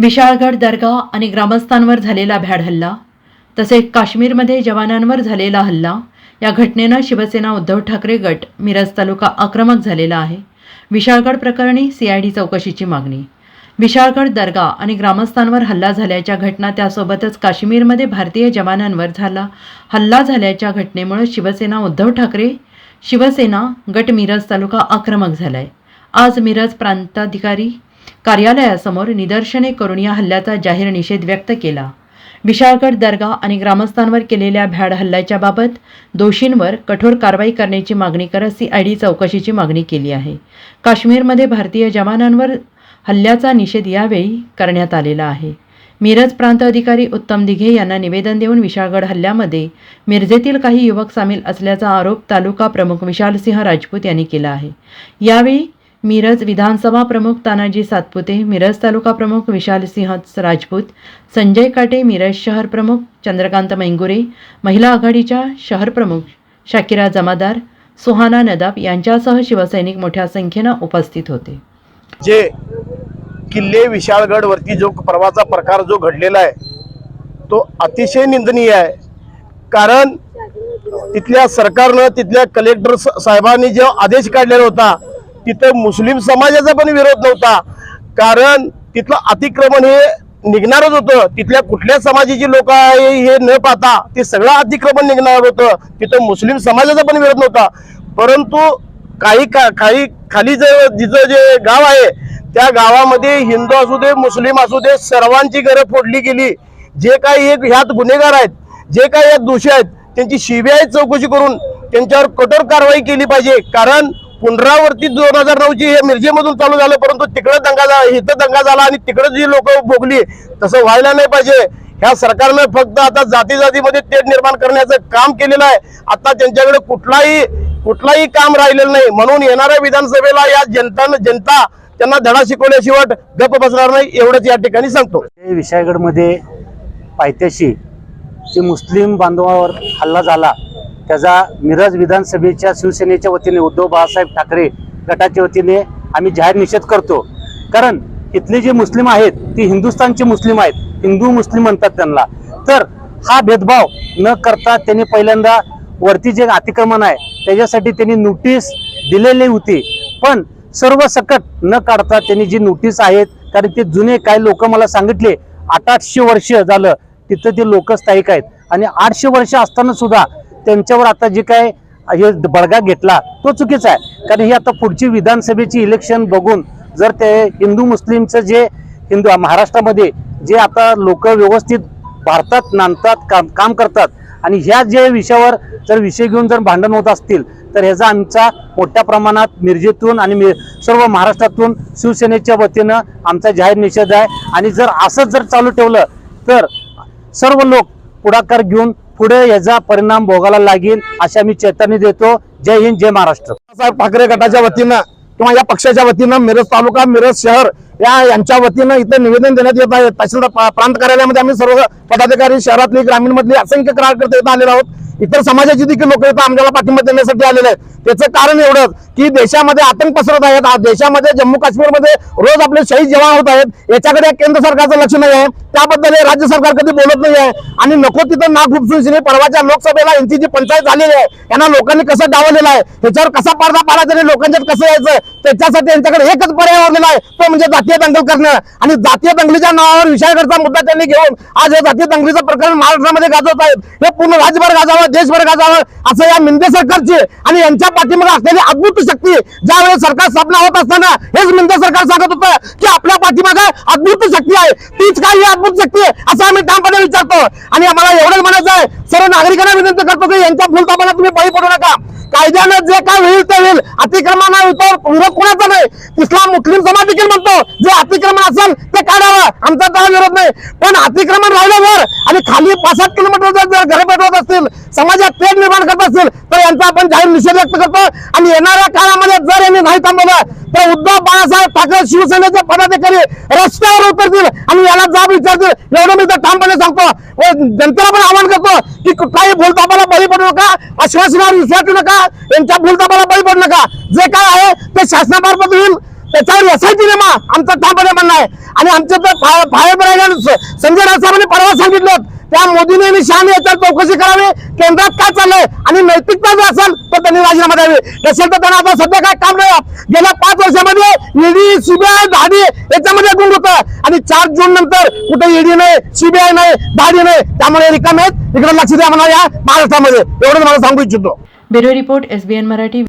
विशाळगड दर्गा आणि ग्रामस्थांवर झालेला भ्याड हल्ला तसेच काश्मीरमध्ये जवानांवर झालेला हल्ला या घटनेनं शिवसेना उद्धव ठाकरे गट मिरज तालुका आक्रमक झालेला आहे. विशाळगड प्रकरणी सीआयडी चौकशीची मागणी. विशाळगड दर्गा आणि ग्रामस्थांवर हल्ला झाल्याच्या घटना त्यासोबतच काश्मीरमध्ये भारतीय जवानांवर झाला हल्ला झाल्याच्या घटनेमुळे शिवसेना उद्धव ठाकरे शिवसेना गट मिरज तालुका आक्रमक झालाय. आज मिरज प्रांताधिकारी कार्यालयासमोर निदर्शने करून या हल्ल्याचा जाहीर निषेध व्यक्त केला. विशाळगड दर्गा आणि ग्रामस्थांवर केलेल्या भ्याड हल्ल्याच्या बाबत दोषींवर कठोर कारवाई करण्याची मागणी करत सीआयडी चौकशीची मागणी केली आहे. काश्मीरमध्ये भारतीय जवानांवर हल्ल्याचा निषेध यावेळी करण्यात आलेला आहे. मिरज प्रांत अधिकारी उत्तम दिघे यांना निवेदन देऊन विशाळगड हल्ल्यामध्ये मिरजेतील काही युवक सामील असल्याचा आरोप तालुका प्रमुख विशालसिंह राजपूत यांनी केला आहे. यावेळी मिरज विधानसभा प्रमुख तानाजी सातपुते मिरज तालुका प्रमुख विशालसिंह राजपूत संजय काटे मिरज शहर प्रमुख चंद्रकांत मैंगुरे महिला आघाडीच्या शहर प्रमुख शाकिरा जमादार सुहाना नदाब यांच्यासह शिवसैनिक मोठ्या संख्येनं उपस्थित होते. जे किल्ले विशाळगड वरती जो परवाचा प्रकार जो घडलेला आहे तो अतिशय निंदनीय आहे. कारण तिथल्या सरकारनं तिथल्या कलेक्टर स- साहेबांनी जो आदेश काढलेला होता तिथं मुस्लिम समाजाचा पण विरोध नव्हता. कारण तिथलं अतिक्रमण हे निघणारच होतं. तिथल्या कुठल्या समाजाची लोक आहे हे न पाहता ते सगळं अतिक्रमण निघणार होतं. तिथं मुस्लिम समाजाचा पण विरोध नव्हता. परंतु काही का काही खाली जे जिचं जे गाव आहे त्या गावामध्ये हिंदू असू दे मुस्लिम असू दे सर्वांची घरं फोडली गेली. जे काही एक ह्यात गुन्हेगार आहेत जे काही यात दोषी आहेत त्यांची सीबीआय चौकशी करून त्यांच्यावर कठोर कारवाई केली पाहिजे. कारण पुनरावर्ती दोन हजार नऊची हे मिरजेमधून चालू झालं परंतु तिकडे दंगा झाला इथं दंगा झाला आणि तिकडे जी लोक भोगली तसं व्हायला नाही पाहिजे. ह्या सरकारनं फक्त आता जाती जातीमध्ये तेढ निर्माण करण्याचं काम केलेलं आहे. आता त्यांच्याकडे कुठलाही कुठलाही काम राहिलेलं नाही. म्हणून येणाऱ्या विधानसभेला या जनतानं जनता त्यांना धडा शिकवल्याशिवाय गप्प बसणार नाही एवढंच या ठिकाणी सांगतो. हे विशाळगडमध्ये पायथ्याशी जे मुस्लिम बांधवावर हल्ला झाला त्याचा मिरज विधानसभेच्या शिवसेनेच्या वतीने उद्धव बाळासाहेब ठाकरे गटाच्या वतीने आम्ही जाहीर निषेध करतो. कारण इथले जे मुस्लिम आहेत ते हिंदुस्थानचे मुस्लिम आहेत हिंदू मुस्लिम म्हणतात त्यांना. तर हा भेदभाव न करता त्यांनी पहिल्यांदा वरती जे अतिक्रमण आहे त्याच्यासाठी त्यांनी नोटीस दिलेली होती. पण सर्व सकट न काढता त्यांनी जी नोटीस आहेत कारण ते जुने काही लोक मला सांगितले आठ आठशे वर्ष झालं तिथं ते लोक स्थायिक आहेत. आणि आठशे वर्ष असताना सुद्धा त्यांच्यावर आता जे काय हे बळगा घेतला तो चुकीचा आहे. कारण ही आता पुढची विधानसभेची इलेक्शन बघून जर ते हिंदू मुस्लिमचं जे हिंदू महाराष्ट्रामध्ये जे आता लोक व्यवस्थित भारतात नांदतात काम काम करतात आणि ह्या जे विषयावर जर विषय घेऊन जर भांडण होत असतील तर ह्याचा आमचा मोठ्या प्रमाणात मिरजेतून आणि मि- सर्व महाराष्ट्रातून शिवसेनेच्या वतीनं आमचा जाहीर निषेध आहे. आणि जर असंच जर चालू ठेवलं तर सर्व लोक पुढाकार घेऊन पुढे याचा परिणाम भोगायला लागेल अशा मी चेतावणी देतो. जय हिंद जय महाराष्ट्र. बाळासाहेब ठाकरे गटाच्या वतीनं किंवा या पक्षाच्या वतीनं मिरज तालुका मिरज शहर या यांच्या वतीनं इथं निवेदन देण्यात येत आहे. तहसीलदार प्रांत कार्यालयामध्ये आम्ही सर्व पदाधिकारी शहरातली ग्रामीण मधली असंख्य कार्यकर्ते इथं आलेले आहोत. इतर समाजाची देखील लोक इथं आमच्याला पाठिंबा देण्यासाठी आलेले आहेत. त्याचं कारण एवढंच की देशामध्ये आतंक पसरत आहेत. देशामध्ये जम्मू काश्मीरमध्ये रोज आपले शहीद जवान होत आहेत. याच्याकडे केंद्र सरकारचं लक्ष नाही आहे. त्याबद्दल हे राज्य सरकार कधी बोलत नाही आहे. आणि नको तिथं नाक उपसून परवाच्या लोकसभेला यांची जी पंचायत झालेली आहे यांना लोकांनी कसं डावलेलं आहे ह्याच्यावर कसा पडदा पाडायचा आणि लोकांच्यात कसं यायचं? त्याच्यासाठी त्यांच्याकडे एकच पर्याय उरलेला आहे. तो म्हणजे जातीय दंगल करणं. आणि जातीय दंगलीच्या नावावर विषयाकडचा मुद्दा त्यांनी घेऊन आज हे जातीय दंगलीचं प्रकरण महाराष्ट्रामध्ये गाजवत आहेत. हे पूर्ण राज्यभर गाजावं देशभर गाजावं असं या मिंदे सरकारची आणि यांच्या पाठीमध्ये असलेली अद्भुत शक्ती ज्यावेळेस सरकार स्थापना होत असताना हेच मिंदे सरकार सांगत होतं की आपल्या पाठीमागे अद्भुत शक्ती आहे. तीच काय ही अद्भुत शक्ती? आहे असं आम्ही ठामपणे विचारतो. आणि आम्हाला एवढंच म्हणायचं आहे. सर्व नागरिकांना विनंती करतो की यांच्या भूलतापाला तुम्ही बळी पडू नका. कायद्यानं जे काय होईल ते होईल. अतिक्रमणा विरोध कोणाचा नाही? इस्लाम मुस्लिम समाज देखील म्हणतो जे अतिक्रमण असेल ते काढावं. आमचा त्याला विरोध नाही. पण अतिक्रमण राहिल्यावर आणि खाली पाच सात किलोमीटर जर जर पेटवत असतील समाजात पेट निर्माण करत असतील तर यांचा आपण जाहीर निषेध व्यक्त करतो आणि येणाऱ्या काळामध्ये जर यांनी नाही थांबवलं तर उद्धव बाळासाहेब ठाकरे शिवसेनेचे पदाधिकारी रस्त्यावर उतरतील आणि याला जाब विचारतील. एवढं मी तर ठामपणे सांगतो. व जनतेला पण आवाहन करतो की कुठलाही भूलतापाला बळी पडू नका आश्वासनावर विश्वास नका यांच्या भूलतापाला बळी पडू नका. जे काय आहे ते शासनामार्फत होईल. त्याच्यावर एसआयटी नेमा आमचं ठामपणे म्हणणं आहे. आणि आमचं तर फायर संजय राऊत साहेबांनी परवा सांगितलं त्या मोदीने आणि शहाने याच्यावर चौकशी करावी. केंद्रात काय चाललंय? आणि नैतिकता जर असेल तर त्यांनी राजीनामा द्यावी. नसेल तर त्यांना आता सध्या काय काम नाही. गेल्या पाच वर्षामध्ये ईडी सीबीआय धाडी याच्यामध्ये गुण होतं. आणि चार जून नंतर कुठे ईडी नाही सीबीआय नाही धाडी नाही. त्यामुळे रिकाम आहेत. इकडे लक्ष द्या म्हणा या महाराष्ट्रामध्ये. एवढंच मला सांगू इच्छितो. Bureau report S Marathi.